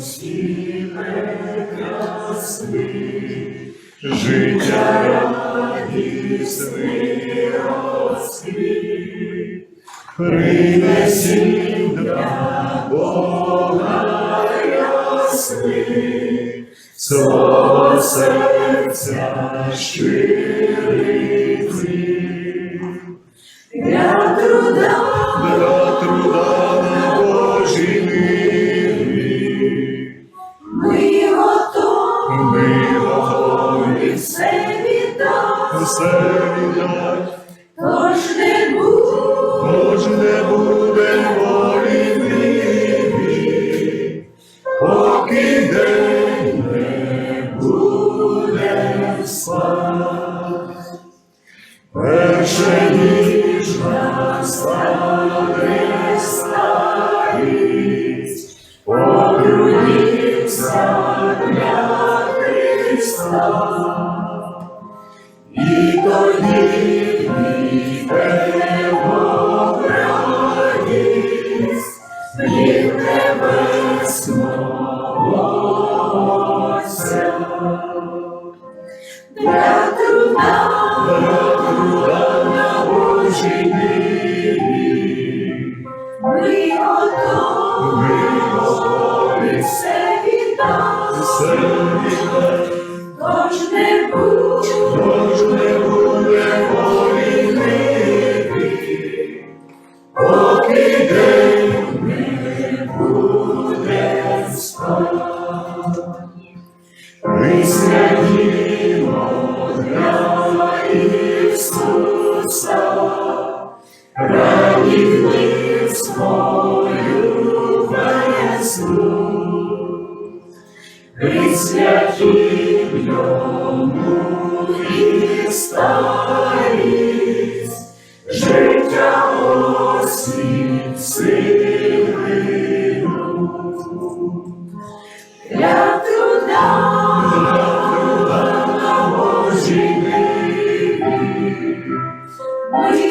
всі прекрасний, життя радісний розквіт, принесім для Бога ясний, свого серця щирий. Для труда Для труда віддать, тож не будь Бож не буде волі ниві, поки день не буде спать. Перше ніж настане старість, погрудівся для Христа. Ми готові все віддати, все Присягнімо для Ісуса, раді свою весну. Присвятім йому життя освіт силину. Muy